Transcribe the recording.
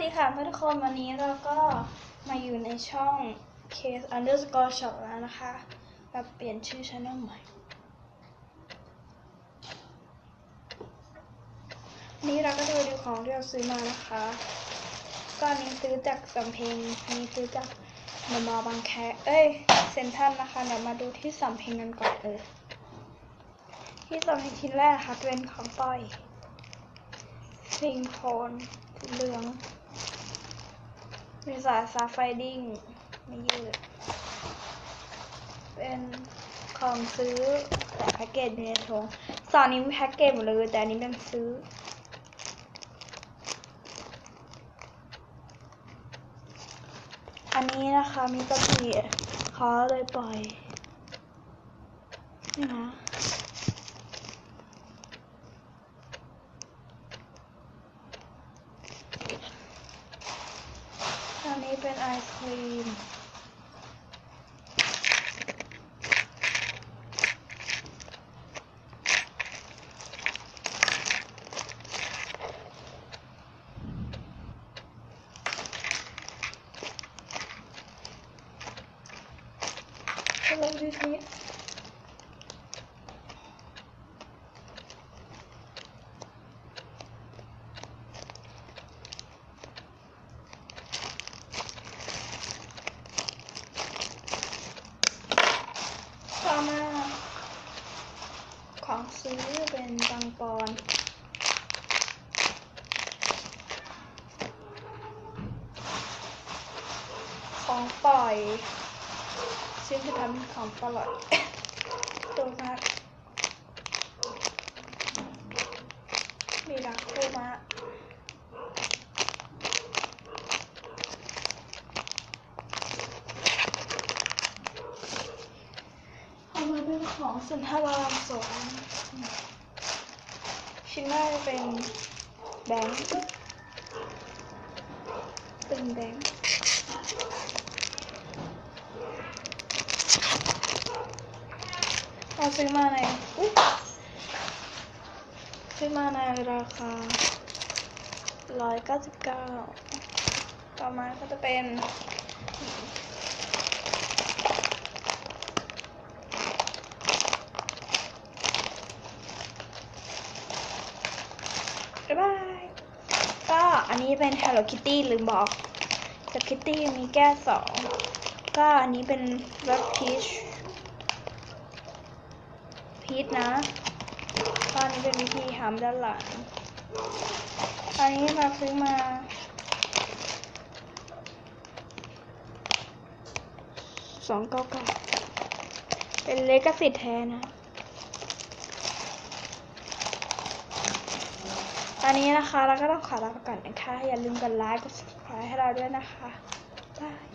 ดีค่ะเพื่อนทุกคนวันนี้เราก็มาอยู่ในช่อง case underscore shop แล้วนะคะแบบเปลี่ยนชื่อช่องใหม่นี่เราก็จะไปดูของที่เราซื้อมานะคะก็อันนี้ซื้อจากสำเพ็งอันนี้ซื้อจากเดอะมอลล์บางแคเอ้ยเซ็นทรัลนะคะเดี๋ยวมาดูที่สำเพ็งกันก่อนเลย ที่สำเพ็งชิ้นแรกนะคะเป็นของต้อยซิงโคนเหลือง มีสายซาไฟดิ้งไม่ยืด เป็นของซื้อแต่แพ็กเกจอยู่ในถุงสอนนี้มีแพ็กเกจหมดเลย แต่อันนี้เป็นซื้ออันนี้นะคะมีกระสีเขาเลยปล่อยนี่นะ อันนี้เป็นไอศครีม ก็ลองดูสิต่อมา ของซื้อเป็นตังปอนของปล่อยซึ่งจะทำของปล่อยตัวมากมีรักคู่มากเอามาเป็น ของสุนทรามสองชิ้นแรกเป็นแบงค์เป็นแบงค์เราซื้อมาในอุ๊ยซื้อมาในราคา 199 ต่อมาก็จะเป็น บ๊ายบาย ก็อันนี้เป็น Hello Kitty ลืมบอกจาก Kitty มีแก้วสองก็อันนี้เป็นรสพีชพีชนะตอนนี้เป็นวิธีทำด้านหลังอันนี้เราซื้อมาสองเก้าเก้าเป็นเลกสิทธิ์แท้นะ ตอนนี้นะคะเราก็ต้องขอลาไปก่อนนะคะ อย่าลืมกดไลค์กด subscribe ให้เราด้วยนะคะบาย